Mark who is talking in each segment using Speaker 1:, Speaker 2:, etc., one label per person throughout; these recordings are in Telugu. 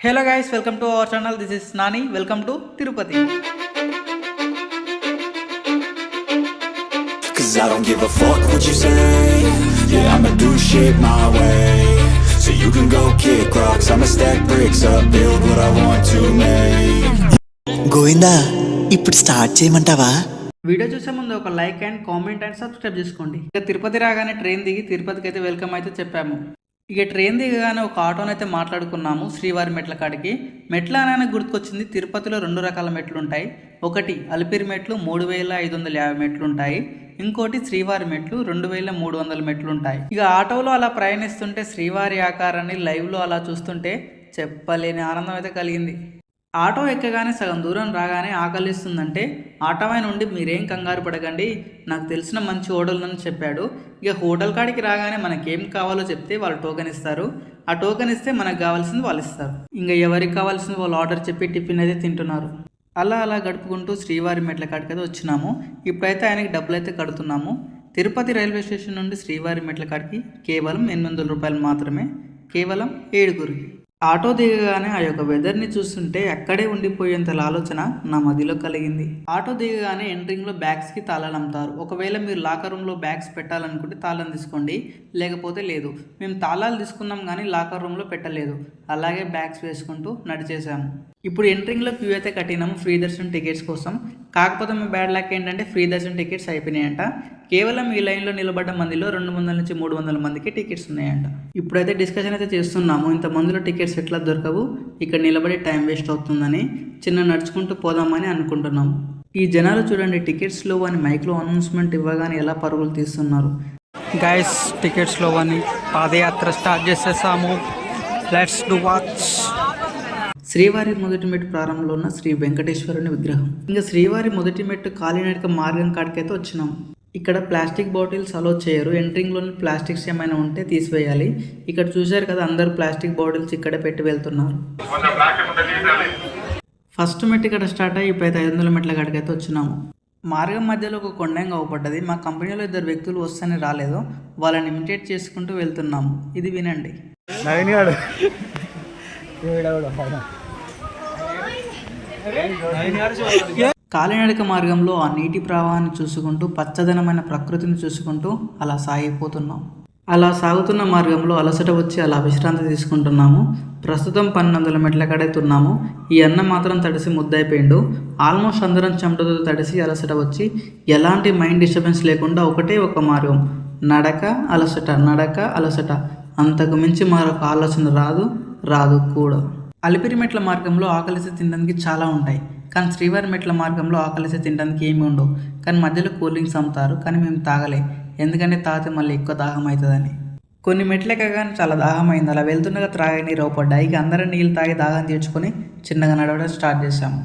Speaker 1: Hello guys welcome to our channel this is Nani welcome to Tirupati
Speaker 2: Cause I don't give a fuck what you say. Yeah, I'ma do shit my way. So you can go kick rocks. I'ma stack bricks up, build what I want to make.
Speaker 3: Govinda ఇప్పుడు స్టార్ట్ చేయమంటావా?
Speaker 1: వీడియో చూసే ముందు ఒక like and comment and subscribe చేసుకోండి. ఇక తిరుపతి రాగానే ట్రైన్ దిగి తిరుపతికి అయితే వెల్కమ్ అయితే చెప్పాము. ఇక ట్రైన్ దిగగానే ఒక ఆటోనైతే అయితే మాట్లాడుకున్నాము శ్రీవారి మెట్ల కాడికి. మెట్ల అనగానే గుర్తుకొచ్చింది తిరుపతిలో రెండు రకాల మెట్లు ఉంటాయి ఒకటి అలిపిరి మెట్లు మూడు వేల ఐదు వందల యాభై మెట్లు ఉంటాయి ఇంకోటి శ్రీవారి మెట్లు రెండు వేల మూడు వందల మెట్లు ఉంటాయి ఇక ఆటోలో అలా ప్రయాణిస్తుంటే శ్రీవారి ఆకారాన్ని లైవ్లో అలా చూస్తుంటే చెప్పలేని ఆనందం అయితే కలిగింది. ఆటో ఎక్కగానే సగం దూరం రాగానే ఆకలిస్తుందంటే ఆటోమై నుండి మీరేం కంగారు పడకండి నాకు తెలిసిన మంచి హోటల్ని చెప్పాడు. ఇక హోటల్ కాడికి రాగానే మనకేం కావాలో చెప్తే వాళ్ళు టోకెన్ ఇస్తారు. ఆ టోకెన్ ఇస్తే మనకు కావాల్సింది వాళ్ళు ఇస్తారు. ఇంకా ఎవరికి కావాల్సింది వాళ్ళు ఆర్డర్ చెప్పి టిఫిన్ అయితే తింటున్నారు. అలా అలా గడుపుకుంటూ శ్రీవారి మెట్ల కాడికి అయితే వచ్చినాము. ఇప్పుడైతే ఆయనకి డబ్బులు అయితే కడుతున్నాము. తిరుపతి రైల్వే స్టేషన్ నుండి శ్రీవారి మెట్ల కాడికి కేవలం ఎనిమిది వందల రూపాయలు మాత్రమే కేవలం ఏడుగురికి. ఆటో దిగగానే ఆ యొక్క వెదర్ని చూస్తుంటే అక్కడే ఉండిపోయేంత ఆలోచన నా మదిలో కలిగింది. ఆటో దిగగానే ఎంట్రింగ్లో బ్యాగ్స్కి తాళాలు అమ్ముతారు. ఒకవేళ మీరు లాకర్ రూమ్లో బ్యాగ్స్ పెట్టాలనుకుంటే తాళం తీసుకోండి. లేకపోతే లేదు. మేము తాళాలు తీసుకున్నాం కానీ లాకర్ రూమ్లో పెట్టలేదు. అలాగే బ్యాగ్స్ వేసుకుంటూ నడిచేసాము ఇప్పుడు ఎంట్రింగ్లో క్యూ అయితే కట్టినాము. ఫ్రీ దర్శనం టికెట్స్ కోసం. కాకపోతే మా బ్యాడ్ లక్ ఏంటంటే ఫ్రీ దర్శనం టికెట్స్ అయిపోయినాయంట. కేవలం ఈ లైన్లో నిలబడ్డ మందిలో రెండు వందల నుంచి మూడు వందల మందికి టికెట్స్ ఉన్నాయంట. ఇప్పుడైతే డిస్కషన్ అయితే చేస్తున్నాము. ఇంత మందిలో టికెట్స్ ఎట్లా దొరకవు? ఇక్కడ నిలబడి టైం వేస్ట్ అవుతుందని చిన్న నడుచుకుంటూ పోదామని అనుకుంటున్నాము. ఈ జనాలు చూడండి టికెట్స్లో అని మైక్లో అనౌన్స్మెంట్ ఇవ్వగానే ఎలా పరుగులు తీస్తున్నారు. గైస్ టికెట్స్లో అని పాదయాత్ర స్టార్ట్ చేసేసాము. లెట్స్ డు వాచ్ శ్రీవారి మొదటి మెట్టు ప్రారంభంలో ఉన్న శ్రీ వెంకటేశ్వరుని విగ్రహం. ఇంకా శ్రీవారి మొదటి మెట్టు కాలినడక మార్గం కాడికైతే వచ్చినాం. ఇక్కడ ప్లాస్టిక్ బాటిల్స్ అలో చేయరు. ఎంట్రింగ్లోని ప్లాస్టిక్స్ ఏమైనా ఉంటే తీసివేయాలి. ఇక్కడ చూశారు కదా అందరూ ప్లాస్టిక్ బాటిల్స్ ఇక్కడే పెట్టి వెళ్తున్నారు. ఫస్ట్ మెట్ ఇక్కడ స్టార్ట్ అయ్యి ఇప్పుడైతే ఐదు వందల మెట్ల కాడికైతే వచ్చినాము. మార్గం మధ్యలో ఒక కొండంగా అవపడ్డది. మా కంపెనీలో ఇద్దరు వ్యక్తులు వస్తేనే రాలేదు. వాళ్ళని ఇమిటేట్ చేసుకుంటూ వెళ్తున్నాము. ఇది వినండి. కాలినడక మార్గంలో ఆ నీటి ప్రవాహాన్ని చూసుకుంటూ పచ్చదనమైన ప్రకృతిని చూసుకుంటూ అలా సాగిపోతున్నాం. అలా సాగుతున్న మార్గంలో అలసట వచ్చి అలా విశ్రాంతి తీసుకుంటున్నాము. ప్రస్తుతం పన్నెండు వందల మెట్ల కడైతున్నాము ఈ అన్న మాత్రం తడిసి ముద్దైపోయిండు ఆల్మోస్ట్ అందరం చెమటతో తడిసి అలసట వచ్చి ఎలాంటి మైండ్ డిస్టర్బెన్స్ లేకుండా ఒకటే ఒక మార్గం. నడక అలసట నడక అలసట. అంతకు మించి మరొక ఆలోచన రాదు రాదు కూడా. అలిపిరి మెట్ల మార్గంలో ఆకలిసి తినడానికి చాలా ఉంటాయి. కానీ శ్రీవారి మెట్ల మార్గంలో ఆకలిసి తినడానికి ఏమి ఉండవు. కానీ మధ్యలో కూల్ డ్రింక్స్ అమ్ముతారు కానీ మేము తాగలే. ఎందుకంటే తాగితే మళ్ళీ ఎక్కువ దాహం అవుతుందని కొన్ని మెట్లు ఎక్కగానే చాలా దాహం అయింది. అలా వెళ్తుండగా త్రాగే నీరు అవపడ్డాయి. ఇక అందరం నీళ్ళు తాగి దాహం తీర్చుకొని చిన్నగా నడవడం స్టార్ట్ చేశాము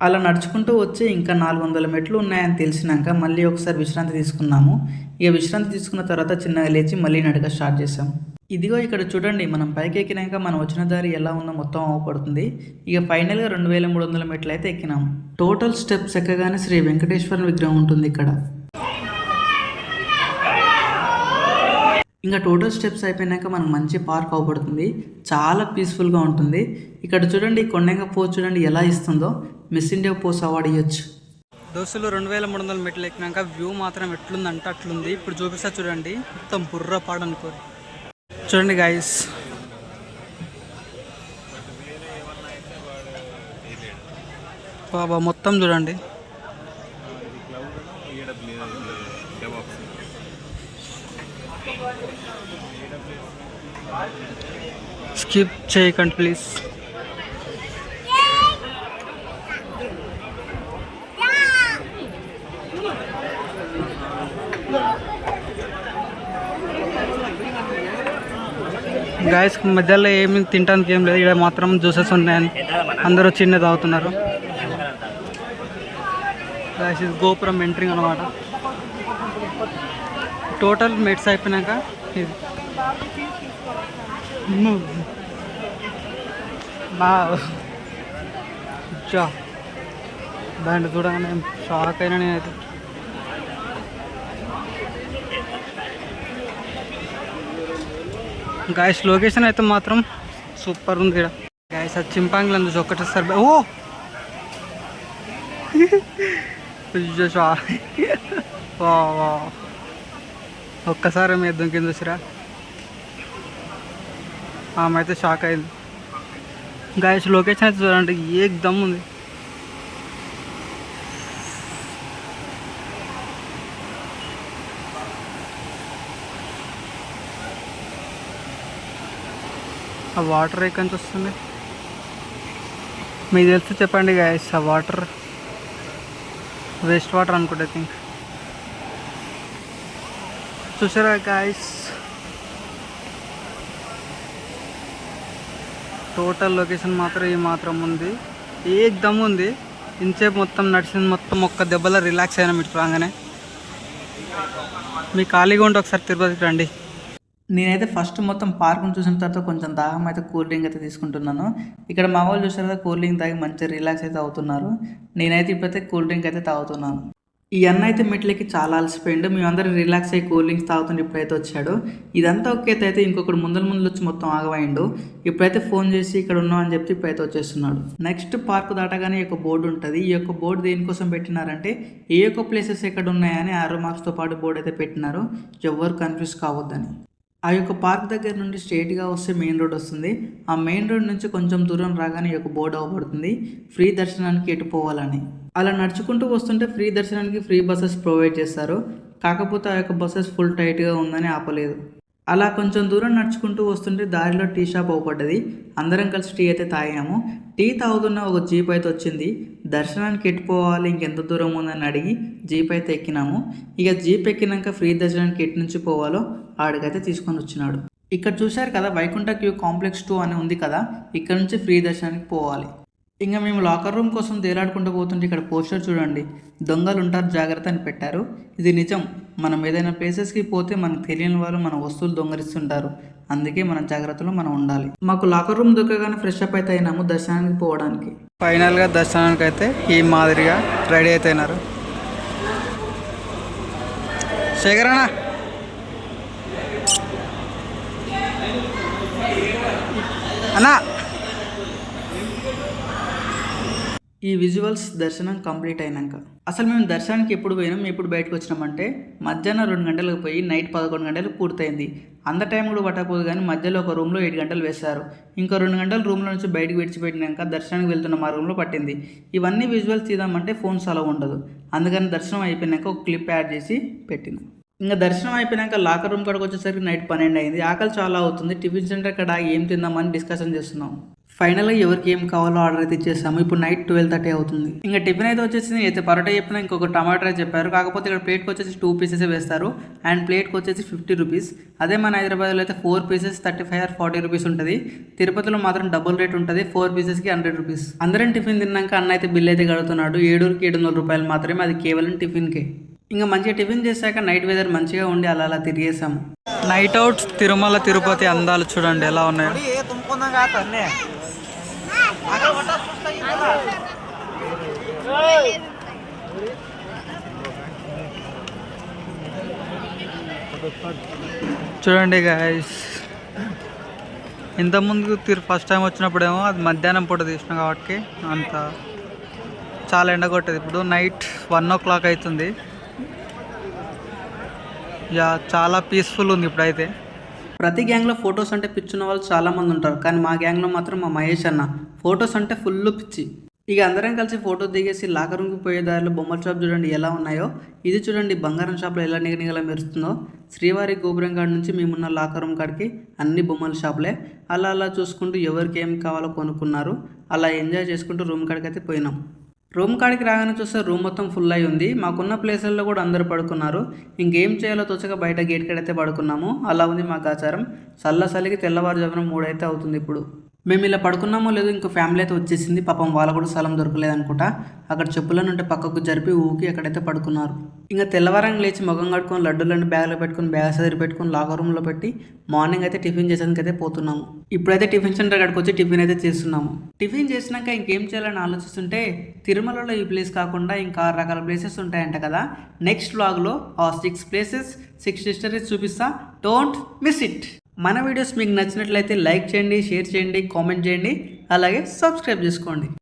Speaker 1: అలా నడుచుకుంటూ వచ్చి ఇంకా నాలుగు వందల మెట్లు ఉన్నాయని తెలిసినాక మళ్ళీ ఒకసారి విశ్రాంతి తీసుకున్నాము. ఇక విశ్రాంతి తీసుకున్న తర్వాత చిన్నగా లేచి మళ్ళీ నడక స్టార్ట్ చేసాం ఇదిగో ఇక్కడ చూడండి మనం పైకి ఎక్కినాక మనం వచ్చిన దారి ఎలా ఉందో మొత్తం అవపడుతుంది. ఇక ఫైనల్గా రెండు వేల మూడు వందల మెట్లు అయితే ఎక్కినాం. టోటల్ స్టెప్స్ ఎక్కగానే శ్రీ వెంకటేశ్వర విగ్రహం ఉంటుంది ఇక్కడ. ఇంకా టోటల్ స్టెప్స్ అయిపోయినాక మనకు మంచి పార్క్ అవ్వబడుతుంది చాలా పీస్ఫుల్గా ఉంటుంది. ఇక్కడ చూడండి కొండంగా పోస్ చూడండి ఎలా ఇస్తుందో. మిస్ ఇండియా పోస్ అవార్డు ఇవ్వచ్చు దోస్తులు రెండు వేల మూడు వందల మెట్లు ఎక్కినాక వ్యూ మాత్రం ఎట్లుందంటే అట్లుంది. ఇప్పుడు చూపిస్తా చూడండి మొత్తం బుర్ర పాడు అనుకోరు చూడండి గాయస్ బాబా మొత్తం చూడండి. స్కిప్ చేయకండి ప్లీజ్ గాయస్ మధ్యలో ఏమి తినడానికి ఏం లేదు. ఇక్కడ మాత్రం జ్యూసెస్ ఉన్నాయని అందరూ చిన్న తాగుతున్నారు. గాయస్ ఇది గోపురం ఎంట్రింగ్ అనమాట టోటల్ మెట్స్ అయిపోయినాక ఇది. బ్యాండ్ చూడగానే షాక్ అయినా నేనైతే. గాయస్ లొకేషన్ అయితే మాత్రం సూపర్ ఉంది ఇక్కడ. గాయస్ అది చింపాంగ్లు చూసి ఒక్కటేసారి బ- ఓ! అయ్యో షా వా వా ఒక్కసారి మీద చూసిరా. ఆమె అయితే షాక్ అయింది. గాయస్ లొకేషన్ అయితే చూడండి ఏ దమ్ ఉంది ఆ వాటర్ ఎక్కడి నుంచి వస్తుంది? మీకు తెలిస్తే చెప్పండి గాయస్ ఆ వాటర్ వేస్ట్ వాటర్ అనుకుంటా థింక్ చూసారా గాయస్ టోటల్ లొకేషన్ మాత్రం ఈ మాత్రం ఉంది. ఏదమ్ ఉంది? ఇంచేపు మొత్తం నడిచింది మొత్తం ఒక్క దెబ్బలో రిలాక్స్ అయినా మీరు రాగానే. మీ ఖాళీగా ఉంటే ఒకసారి తిరుపతికి రండి. నేనైతే ఫస్ట్ మొత్తం పార్కును చూసిన తర్వాత కొంచెం దాహం అయితే కూల్ డ్రింక్ అయితే తీసుకుంటున్నాను. ఇక్కడ మా వాళ్ళు చూసిన కూల్ డ్రింక్ తాగి మంచిగా రిలాక్స్ అయితే అవుతున్నారు. నేనైతే ఇప్పుడైతే కూల్ డ్రింక్ అయితే తాగుతున్నాను. ఈ అన్న అయితే మెట్లకి చాలా అలసిపోయిండు. మేమందరం రిలాక్స్ అయ్యి కూల్ డ్రింక్స్ తాగుతుంటే ఇప్పుడైతే వచ్చాడు. ఇదంతా ఒకే అయితే ఇంకొకటి ముందర ముందు వచ్చి మొత్తం ఆగవైండు ఇప్పుడైతే ఫోన్ చేసి ఇక్కడ ఉన్నాం అని చెప్పి ఇప్పుడైతే వచ్చేస్తున్నాడు. నెక్స్ట్ పార్క్ దాటగానే ఈ యొక్క బోర్డు ఉంటుంది. ఈ యొక్క బోర్డు దేనికోసం పెట్టినారంటే ఏ యొక్క ప్లేసెస్ ఎక్కడ ఉన్నాయని ఆరో మార్క్స్తో పాటు బోర్డు అయితే పెట్టినారు. ఎవరు కన్ఫ్యూజ్ కావద్దని. ఆ యొక్క పార్క్ దగ్గర నుండి స్ట్రేట్గా వస్తే మెయిన్ రోడ్ వస్తుంది. ఆ మెయిన్ రోడ్ నుంచి కొంచెం దూరం రాగానే ఈ యొక్క బోర్డు అవ్వబడుతుంది ఫ్రీ దర్శనానికి ఎటు పోవాలని. అలా నడుచుకుంటూ వస్తుంటే ఫ్రీ దర్శనానికి ఫ్రీ బస్సెస్ ప్రొవైడ్ చేస్తారు. కాకపోతే ఆ యొక్క బస్సెస్ ఫుల్ టైట్గా ఉందని ఆపలేదు. అలా కొంచెం దూరం నడుచుకుంటూ వస్తుంటే దారిలో టీ షాప్ అవ్వబడ్డది అందరం కలిసి టీ అయితే తాగాము. టీ తాగుతున్న ఒక జీప్ అయితే వచ్చింది. దర్శనానికి ఎట్టుకోవాలి ఇంకెంత దూరం ఉందని అడిగి జీప్ అయితే ఎక్కినాము. ఇక జీప్ ఎక్కినాక ఫ్రీ దర్శనానికి ఎటు నుంచి పోవాలో ఆడికైతే తీసుకొని వచ్చినాడు. ఇక్కడ చూశారు కదా వైకుంఠ క్యూ కాంప్లెక్స్ టూ అని ఉంది కదా ఇక్కడ నుంచి ఫ్రీ దర్శనానికి పోవాలి. ఇంకా మేము లాకర్ రూమ్ కోసం తేలాడుకుంటూ పోతుంటే ఇక్కడ పోస్టర్ చూడండి. దొంగలు ఉంటారు జాగ్రత్త అని పెట్టారు. ఇది నిజం. మనం ఏదైనా ప్లేసెస్కి పోతే మనకు తెలియని వాళ్ళు మన వస్తువులు దొంగలిస్తుంటారు అందుకే మన జాగ్రత్తలో మనం ఉండాలి. మాకు లాకర్ రూమ్ దొరకగానే ఫ్రెష్ అప్ అయితే అయినాము దర్శనానికి పోవడానికి. ఫైనల్గా దర్శనానికి అయితే ఈ మాదిరిగా రెడీ అయితే అయినారు. శేఖరణ అన్నా. ఈ విజువల్స్ దర్శనం కంప్లీట్ అయినాక. అసలు మేము దర్శనానికి ఎప్పుడు పోయినాం ఎప్పుడు బయటకు వచ్చినామంటే మధ్యాహ్నం రెండు గంటలకు పోయి నైట్ పదకొండు గంటలకు పూర్తయింది. అంత టైం కూడా పట్టకపోదు కానీ మధ్యలో ఒక రూమ్లో ఏడు గంటలు వేశారు ఇంకా రెండు గంటలు రూమ్లో నుంచి బయటకు విడిచిపెట్టినాక దర్శనానికి వెళ్తున్న మార్గంలో పట్టింది. ఇవన్నీ విజువల్స్ తీద్దామంటే ఫోన్స్ అలా ఉండదు. అందుకని దర్శనం అయిపోయినాక ఒక క్లిప్ యాడ్ చేసి పెట్టినాం. ఇంకా దర్శనం అయిపోయినాక లాకర్ రూమ్ కాడికి వచ్చేసరికి నైట్ పన్నెండు అయింది. ఆకలి చాలా అవుతుంది. టిఫిన్ సెంటర్ కాడ ఏం తిందామని డిస్కషన్ చేస్తున్నాం. ఫైనల్గా ఎవరికి ఏం కావాలో ఆర్డర్ అయితే ఇచ్చేసాము ఇప్పుడు నైట్ ట్వెల్వ్ థర్టీ అవుతుంది. ఇంకా టిఫిన్ అయితే వచ్చేసింది. అయితే పరోటా చెప్పిన ఇంకొక టమాటా రైస్ చెప్పారు. కాకపోతే ఇక్కడ ప్లేట్కి వచ్చేసి టూ పీసెస్ వేస్తారు. అండ్ ప్లేట్కి వచ్చేసి ఫిఫ్టీ రూపీస్ అదే మన హైదరాబాద్లో అయితే four pieces thirty five or forty rupees ఉంటుంది. తిరుపతిలో మాత్రం డబుల్ రేట్ ఉంటుంది. ఫోర్ పీసెస్కి హండ్రెడ్ రూపీస్ అందరం టిఫిన్ తిన్నాక అన్న అయితే బిల్ అయితే కడుతున్నాడు. ఏడుకి ఏడు వందల రూపాయలు మాత్రమే. అది కేవలం టిఫిన్కే ఇంకా మంచిగా టిఫిన్ చేశాక నైట్ వెదర్ మంచిగా ఉండి అలా అలా తిరిగేసాము నైట్ అవుట్ తిరుమల తిరుపతి అందాలు చూడండి ఎలా ఉన్నాయో. చూడండి గాయస్ ఇంతకుముందు తిరు ఫస్ట్ టైం వచ్చినప్పుడేమో అది మధ్యాహ్నం పూట తీసినాం కాబట్టి అంత చాలా ఎండ కొట్టేది ఇప్పుడు నైట్ వన్ ఓ క్లాక్ అవుతుంది. యా చాలా పీస్ఫుల్ ఉంది ఇప్పుడైతే. ప్రతి గ్యాంగ్లో ఫొటోస్ అంటే పిచ్చున్న వాళ్ళు చాలా మంది ఉంటారు. కానీ మా గ్యాంగ్లో మాత్రం మా మహేష్ అన్న ఫొటోస్ అంటే ఫుల్ పిచ్చి. ఇక అందరం కలిసి ఫోటో దిగేసి లాకర్ రూమ్కి పోయే దారిలో బొమ్మల షాప్ చూడండి ఎలా ఉన్నాయో ఇది చూడండి బంగారం షాప్లో ఎలా నిగనిగల మెరుస్తుందో. శ్రీవారి గోపురం కాడ నుంచి మేమున్న లాకర్ రూమ్ కాడికి అన్ని బొమ్మల షాపులే అలా అలా చూసుకుంటూ ఎవరికి ఏం కావాలో కొనుక్కున్నారు. అలా ఎంజాయ్ చేసుకుంటూ రూమ్ కాడికి అయితే పోయినాం. రూమ్ కాడికి రాగానే చూస్తే రూమ్ మొత్తం ఫుల్ అయి ఉంది. మాకున్న ప్లేసుల్లో కూడా అందరూ పడుకున్నారు. ఇంకేం చేయాలో తోచక బయట గేట్ కాడైతే పడుకున్నాము. అలా ఉంది మాకు ఆచారం. చల్ల చలికి తెల్లవారుజామున మూడైతే అవుతుంది ఇప్పుడు. మేము ఇలా పడుకున్నామో లేదో ఇంకో ఫ్యామిలీ అయితే వచ్చేసింది. పాపం వాళ్ళ కూడా స్థలం దొరకలేదు అనుకుంటా. అక్కడ చెప్పులను ఉంటే పక్కకు జరిపి ఊకి అక్కడైతే పడుకున్నారు. ఇంకా తెల్లవారం లేచి ముఖం కట్టుకొని లడ్డూలను బ్యాగ్లో పెట్టుకొని బ్యాగ్ సదిరి పెట్టుకొని లాకర్ రూమ్లో పెట్టి మార్నింగ్ అయితే టిఫిన్ చేసేందుకు అయితే పోతున్నాము. ఇప్పుడైతే టిఫిన్ సెంటర్ కాడికి వచ్చి టిఫిన్ అయితే చేస్తున్నాము. టిఫిన్ చేసినాక ఇంకేం చేయాలని ఆలోచిస్తుంటే తిరుమలలో ఈ ప్లేస్ కాకుండా ఇంకా ఆరు రకాల ప్లేసెస్ ఉంటాయంట కదా. నెక్స్ట్ వ్లాగ్లో ఆ సిక్స్ ప్లేసెస్ సిక్స్ డిస్టరీస్ చూపిస్తా. డోంట్ మిస్ ఇట్ మన వీడియోస్ మీకు నచ్చినట్లయితే లైక్ చేయండి షేర్ చేయండి కామెంట్ చేయండి అలాగే సబ్స్క్రైబ్ చేసుకోండి.